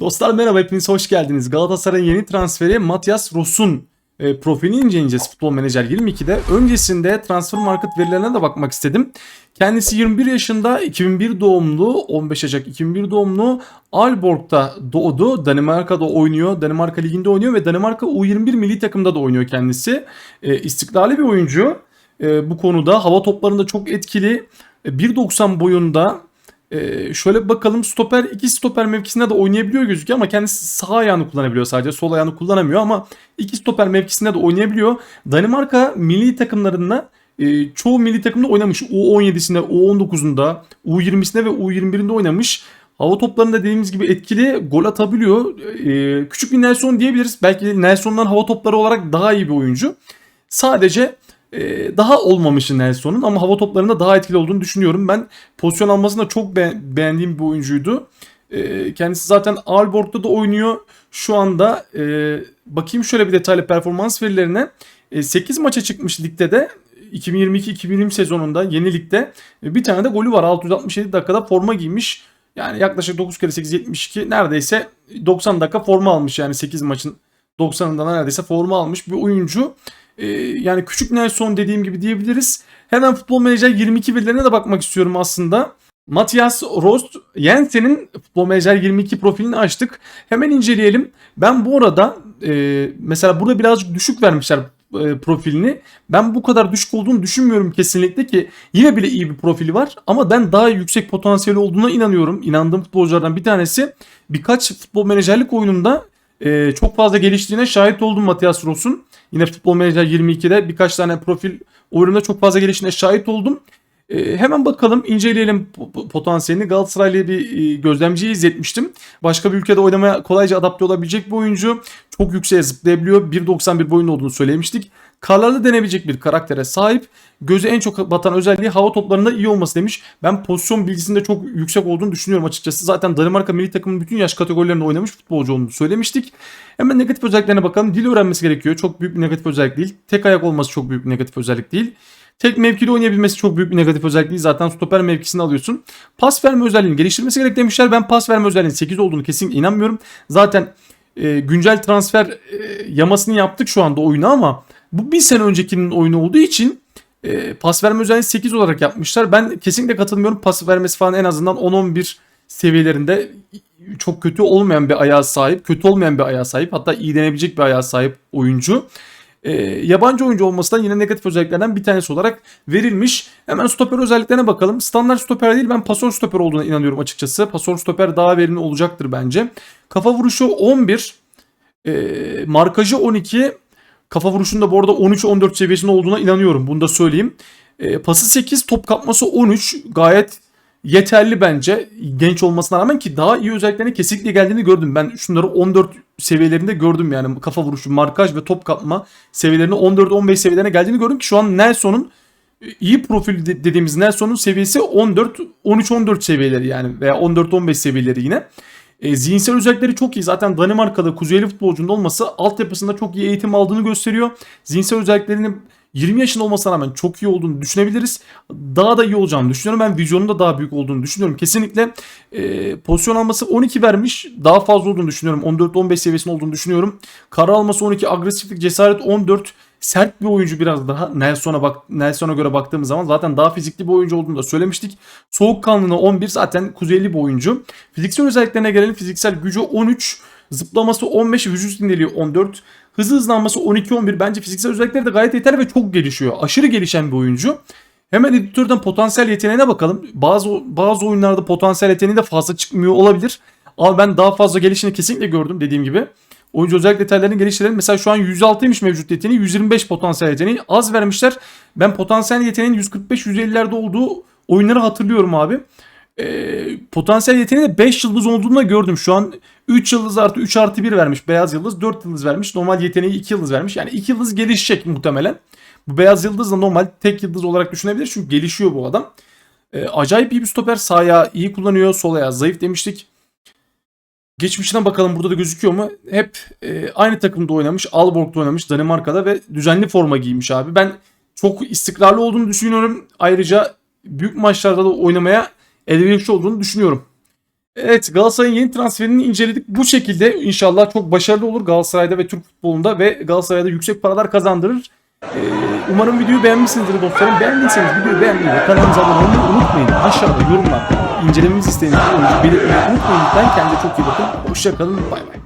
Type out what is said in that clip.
Dostlar merhaba hepiniz hoş geldiniz. Galatasaray'ın yeni transferi Matias Ross'un e, profilini inceleyeceğiz Futbol Menajer 22'de. Öncesinde transfer market verilerine de bakmak istedim. Kendisi 21 yaşında 2001 doğumlu 15 Ocak 2001 doğumlu Aalborg'da doğdu. Danimarka'da oynuyor. Danimarka Ligi'nde oynuyor ve Danimarka U21 milli takımda da oynuyor kendisi. E, istikrarlı bir oyuncu. E, bu konuda hava toplarında çok etkili. E, 1.90 boyunda ee, şöyle bir bakalım stoper iki stoper mevkisinde de oynayabiliyor gözüküyor ama kendisi sağ ayağını kullanabiliyor sadece sol ayağını kullanamıyor ama iki stoper mevkisinde de oynayabiliyor. Danimarka milli takımlarında e, çoğu milli takımda oynamış. U17'sinde, U19'unda, U20'sinde ve U21'inde oynamış. Hava toplarında dediğimiz gibi etkili gol atabiliyor. E, küçük bir Nelson diyebiliriz. Belki Nelson'dan hava topları olarak daha iyi bir oyuncu. Sadece daha olmamışı Nelson'un ama hava toplarında daha etkili olduğunu düşünüyorum. Ben pozisyon almasında çok be- beğendiğim bir oyuncuydu. Ee, kendisi zaten Aalborg'da da oynuyor. Şu anda e, bakayım şöyle bir detaylı performans verilerine. E, 8 maça çıkmış ligde de 2022-2020 sezonunda yeni ligde e, bir tane de golü var. 667 dakikada forma giymiş. Yani yaklaşık 9 kere 8 72 neredeyse 90 dakika forma almış yani 8 maçın 90'ında neredeyse forma almış bir oyuncu. Ee, yani küçük Nelson dediğim gibi diyebiliriz. Hemen Futbol Manager 22 verilerine de bakmak istiyorum aslında. Matias Rost Jensen'in Futbol Manager 22 profilini açtık. Hemen inceleyelim. Ben bu arada e, mesela burada birazcık düşük vermişler e, profilini. Ben bu kadar düşük olduğunu düşünmüyorum kesinlikle ki yine bile iyi bir profili var ama ben daha yüksek potansiyeli olduğuna inanıyorum. İnandığım futbolculardan bir tanesi. Birkaç futbol menajerlik oyununda e, çok fazla geliştiğine şahit oldum Matias Ross'un. Yine Futbol Manager 22'de birkaç tane profil oyununda çok fazla geliştiğine şahit oldum. E, hemen bakalım inceleyelim potansiyelini. Galatasaraylı bir e, gözlemciyi izletmiştim. Başka bir ülkede oynamaya kolayca adapte olabilecek bir oyuncu. Çok yükseğe zıplayabiliyor. 1.91 boyunda olduğunu söylemiştik. Karlarla denebilecek bir karaktere sahip. Göze en çok batan özelliği hava toplarında iyi olması demiş. Ben pozisyon bilgisinde çok yüksek olduğunu düşünüyorum açıkçası. Zaten Danimarka milli takımının bütün yaş kategorilerinde oynamış futbolcu olduğunu söylemiştik. Hemen negatif özelliklerine bakalım. Dil öğrenmesi gerekiyor. Çok büyük bir negatif özellik değil. Tek ayak olması çok büyük bir negatif özellik değil. Tek mevkide oynayabilmesi çok büyük bir negatif özellik değil. Zaten stoper mevkisini alıyorsun. Pas verme özelliğini geliştirmesi gerek demişler. Ben pas verme özelliğinin 8 olduğunu kesinlikle inanmıyorum. Zaten e, güncel transfer e, yamasını yaptık şu anda oyunu ama bu bir sene öncekinin oyunu olduğu için e, pas verme özelliğini 8 olarak yapmışlar. Ben kesinlikle katılmıyorum. Pas vermesi falan en azından 10-11 seviyelerinde çok kötü olmayan bir ayağa sahip. Kötü olmayan bir ayağa sahip. Hatta iyi denebilecek bir ayağa sahip oyuncu. E, yabancı oyuncu olmasından yine negatif özelliklerden bir tanesi olarak verilmiş. Hemen stoper özelliklerine bakalım. Standart stoper değil ben pasör stoper olduğuna inanıyorum açıkçası. Pasör stoper daha verimli olacaktır bence. Kafa vuruşu 11. E, markajı 12. Kafa vuruşunda bu arada 13-14 seviyesinde olduğuna inanıyorum. Bunu da söyleyeyim. E, pası 8, top kapması 13. Gayet yeterli bence. Genç olmasına rağmen ki daha iyi özelliklerine kesinlikle geldiğini gördüm. Ben şunları 14 seviyelerinde gördüm yani kafa vuruşu, markaj ve top kapma seviyelerine 14-15 seviyelerine geldiğini gördüm ki şu an Nelson'un iyi profil dediğimiz Nelson'un seviyesi 14 13-14 seviyeleri yani veya 14-15 seviyeleri yine. E, zihinsel özellikleri çok iyi. Zaten Danimarka'da kuzeyli futbolcunun olması altyapısında çok iyi eğitim aldığını gösteriyor. Zihinsel özelliklerini 20 yaşında olmasına rağmen çok iyi olduğunu düşünebiliriz. Daha da iyi olacağını düşünüyorum. Ben vizyonun da daha büyük olduğunu düşünüyorum. Kesinlikle e, pozisyon alması 12 vermiş. Daha fazla olduğunu düşünüyorum. 14-15 seviyesinde olduğunu düşünüyorum. Kara alması 12, agresiflik, cesaret 14 sert bir oyuncu biraz daha. Nelson'a bak Nelson'a göre baktığımız zaman zaten daha fizikli bir oyuncu olduğunu da söylemiştik. Soğukkanlılığı 11 zaten kuzeyli bir oyuncu. Fiziksel özelliklerine gelelim. Fiziksel gücü 13, zıplaması 15, vücut dindeliği 14. Hızlı hızlanması 12-11. Bence fiziksel özellikleri de gayet yeterli ve çok gelişiyor. Aşırı gelişen bir oyuncu. Hemen editörden potansiyel yeteneğine bakalım. Bazı bazı oyunlarda potansiyel yeteneği de fazla çıkmıyor olabilir. Ama ben daha fazla gelişini kesinlikle gördüm dediğim gibi. Oyuncu özellik detaylarını geliştirelim. Mesela şu an 106'ymış mevcut yeteneği. 125 potansiyel yeteneği. Az vermişler. Ben potansiyel yeteneğin 145-150'lerde olduğu oyunları hatırlıyorum abi. Ee, potansiyel yeteneği de 5 yıldız olduğunu gördüm. Şu an 3 yıldız artı 3 artı 1 vermiş. Beyaz yıldız 4 yıldız vermiş. Normal yeteneği 2 yıldız vermiş. Yani 2 yıldız gelişecek muhtemelen. Bu beyaz yıldız da normal tek yıldız olarak düşünebilir. Çünkü gelişiyor bu adam. Ee, acayip iyi bir stoper. Sağ ayağı iyi kullanıyor. Sol ayağı zayıf demiştik. Geçmişine bakalım burada da gözüküyor mu? Hep e, aynı takımda oynamış. Aalborg'da oynamış. Danimarka'da ve düzenli forma giymiş abi. Ben çok istikrarlı olduğunu düşünüyorum. Ayrıca büyük maçlarda da oynamaya elverişli olduğunu düşünüyorum. Evet Galatasaray'ın yeni transferini inceledik. Bu şekilde inşallah çok başarılı olur Galatasaray'da ve Türk futbolunda ve Galatasaray'da yüksek paralar kazandırır. Ee, umarım videoyu beğenmişsinizdir dostlarım. Beğendiyseniz videoyu beğenmeyi ve kanalımıza abone olmayı unutmayın. Aşağıda yorumlarda incelememizi istediğiniz belirtmeyi unutmayın. Lütfen kendinize çok iyi bakın. Hoşçakalın. Bay bay.